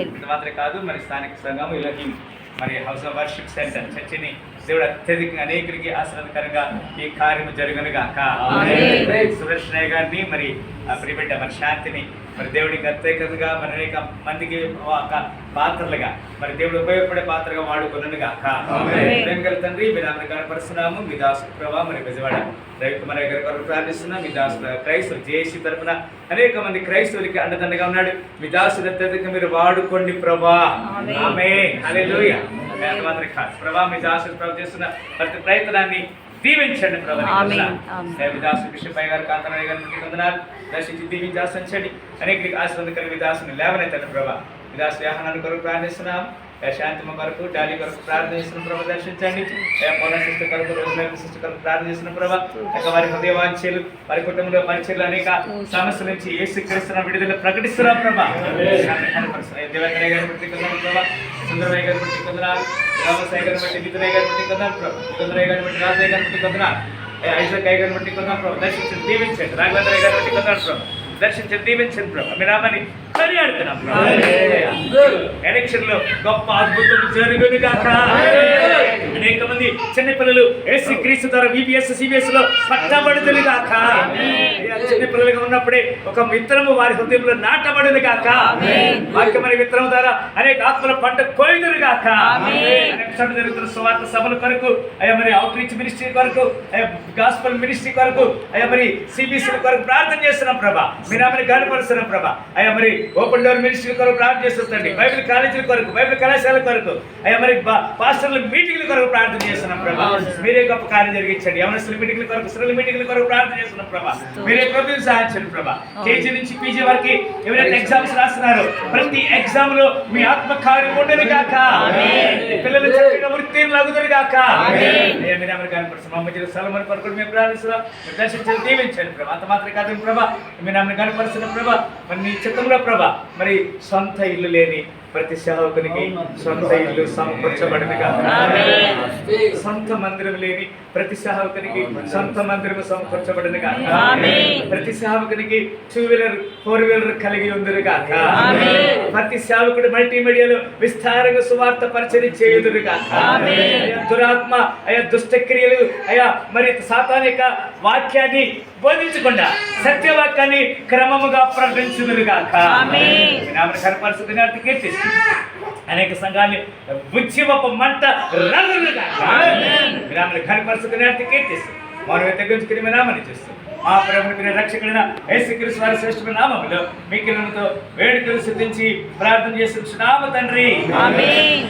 ఆమేన్. మాత్రమే కాదు మరి స్థానిక సంఘం ఇలా మరి హౌస్ ఆఫ్ వర్షిప్ సెంటర్ చర్చిని దేవుడు అత్యధికంగా అనేకులకి ఆశ్రదకరంగా ఈ కార్యము జరుగును గాక ఆమేన్. సుదర్శనయ్య గారిని మరి ఆ ప్రియబిడ్డ మరి శాంతిని మరి దేవుడికి ప్రత్యేకంగా మరి అనేక మందికి ఒక పాత్రలుగా మరి దేవుడు ఉపయోగపడే పాత్రగా వాడుకున్నది గాక ఆమేన్. ప్రేమ గల తండ్రి మీ నామని కనపరుస్తున్నాము. మీ దాసు ప్రభా మరి విజయవాడ రవికుమార్ గారి కొరకు ప్రార్థిస్తున్నాం మీ దాసు క్రైస్తవులు జేసీ తరపున అనేక మంది క్రైస్తవులకి అండదండగా ఉన్నాడు. మీ దాసు అత్యధికంగా మీరు వాడుకోండి ప్రభా. ఆమె హల్లెలూయా. కాదు ప్రభా మీ దాసు ప్రభు చేస్తున్న ప్రతి ప్రయత్నాన్ని దీవించండి ప్రభా నీకు ఆమేన్. వందనాలు. ఆమేన్. దేవ విదాసు కృష్ణపై గారు కాంతరాయ గారు వందనాలు దర్శించి దీవించి ఆశించండి అనేక ఆశ్రదం కలిగి విదాసుని లేవనెత్తండి ప్రభా విదాసు వ్యాహనాన్ని కొరకు ప్రార్థిస్తున్నాం శాంతిమ కొరకు డాలి కొరకు ప్రార్థిస్తున్న ప్రభు దర్శించండి. ఏ పూర్ణ కొరకు రోజుల శిష్ట కొరకు ప్రార్థిస్తున్న చేసిన ఇక వారి హృదయవాంఛలు వారి కుటుంబంలో పరిచయలు అనేక సమస్యల నుంచి ఏ స్వీకరిస్తున్న విడుదల ప్రకటిస్తున్నాం ప్రభా. శాంతి కనపరుస్తున్నాం. ఏ దేవేంద్రయ్య గారిని బట్టి కొందనాలు ప్రభా సుందరయ్య గారిని బట్టి కొందనాలు రామసాయి గారిని బట్టి మిథునయ్య గారిని బట్టి కొందనాలు ప్రభా సుందరయ్య గారిని బట్టి రాజయ్య గారిని బట్టి కొందనాలు ఏ ఐజక్ బట్టి ప్రభా దర్శించండి దీవించండి. రాఘవేంద్రయ్య గారిని బట్టి ప్రభా దర్శించండి దీవించండి ప్రభా. మీ నామని కొనియాడుతున్నాం ఎలక్షన్లో గొప్ప అద్భుతం జరుగును కాక. అనేక మంది చిన్న పిల్లలు ఎస్సీ క్రీస్తు ద్వారా విబిఎస్ సిబిఎస్లో పట్టబడుతుంది కాక. చిన్న పిల్లలుగా ఉన్నప్పుడే ఒక మిత్రము వారి హృదయంలో నాటబడును కాక. వాక్యమైన మిత్రం ద్వారా అనేక ఆత్మల పంట కోయుదురు కాక. అనేక జరుగుతున్న సభల కొరకు అయ్యా మరి అవుట్ రీచ్ మినిస్ట్రీ కొరకు అయ్యా గాస్పల్ మినిస్ట్రీ కొరకు అయ్యా మరి సిబిఎస్ఈ కొరకు ప్రార్థన చేస్తున్నాం ప్రభా. మీరు ఆమెను ప్రభా. అయ్యా మరి ఓపెన్ డోర్ మినిస్ట్రీ కొరకు ప్రార్థన చేస్తుందండి బైబిల్ కాలేజీల కొరకు బైబిల్ కళాశాల కొరకు అయ్యా మరి పాస్టర్ల మీటింగ్ల కొరకు ప్రార్థన చేస్తున్నాం ప్రభా. మీరే గొప్ప కార్యం జరిగించండి. యవనస్తుల మీటింగ్ల కొరకు స్త్రీల మీటింగ్ల కొరకు ప్రార్థన చేస్తున్నాం ప్రభా. మీరే ప్రభుత్వం సహాయించండి ప్రభా. కేజీ నుంచి పీజీ వరకు ఎవరైతే ఎగ్జామ్స్ రాస్తున్నారు? ప్రతి ఎగ్జామ్లో మీ ఆత్మ కార్యం ఉండదు కాక పిల్లలు చక్కగా ఉత్తీర్ణులు అగుతారు కాక మీరు ఎవరు సలమని కొరకు మేము ప్రార్థిస్తున్నాం. దర్శించండి దీవించండి ప్రభా. అంత మాత్రం కాదు ప్రభా. మీరు ఆమెను కనపరుస్తున్న ప్రభా. మరి నీ చిత్తంలో ప్రభా. మరి సొంత ఇల్లు లేని ప్రతి సేవకునికి సొంత ఇల్లు సమకూర్చబడింది సొంత మందిరం లేని ప్రతి సేవకునికి సొంత మందిరం ఆమేన్. ప్రతి సేవకునికి టూ వీలర్ ఫోర్ వీలర్ కలిగి ఉందిరు కాక ఆమేన్. ప్రతి సేవకుడు మల్టీమీడియాలో విస్తారంగా సువార్త పరిచయం చేయుదురు కాక ఆమేన్. అయ్యా, దురాత్మ అయ్యా దుష్టక్రియలు అయ్యా మరి సాతానిక వాక్యాన్ని బోధించకుండా సత్యవాక్యాన్ని క్రమముగా ప్రకటించుదురు కాక ఆమేన్. కనపరుస్తుంది కీర్తిస్తుంది అనేక సంఘాన్ని బుచ్చివప్ప మంట రగులు కాక గ్రామాన్ని కనపరుచుకునే అర్థం కీర్తిస్తుంది మనం తగ్గించుకుని నామని చేస్తుంది ప్రభుని మీరు రక్షకుడైన యేసుక్రీస్తు వారి శ్రేష్ఠమైన నామములో మీ కిరణంతో వేడుకలు సిద్ధించి ప్రార్థన చేస్తున్నాము తండ్రి ఆమేన్.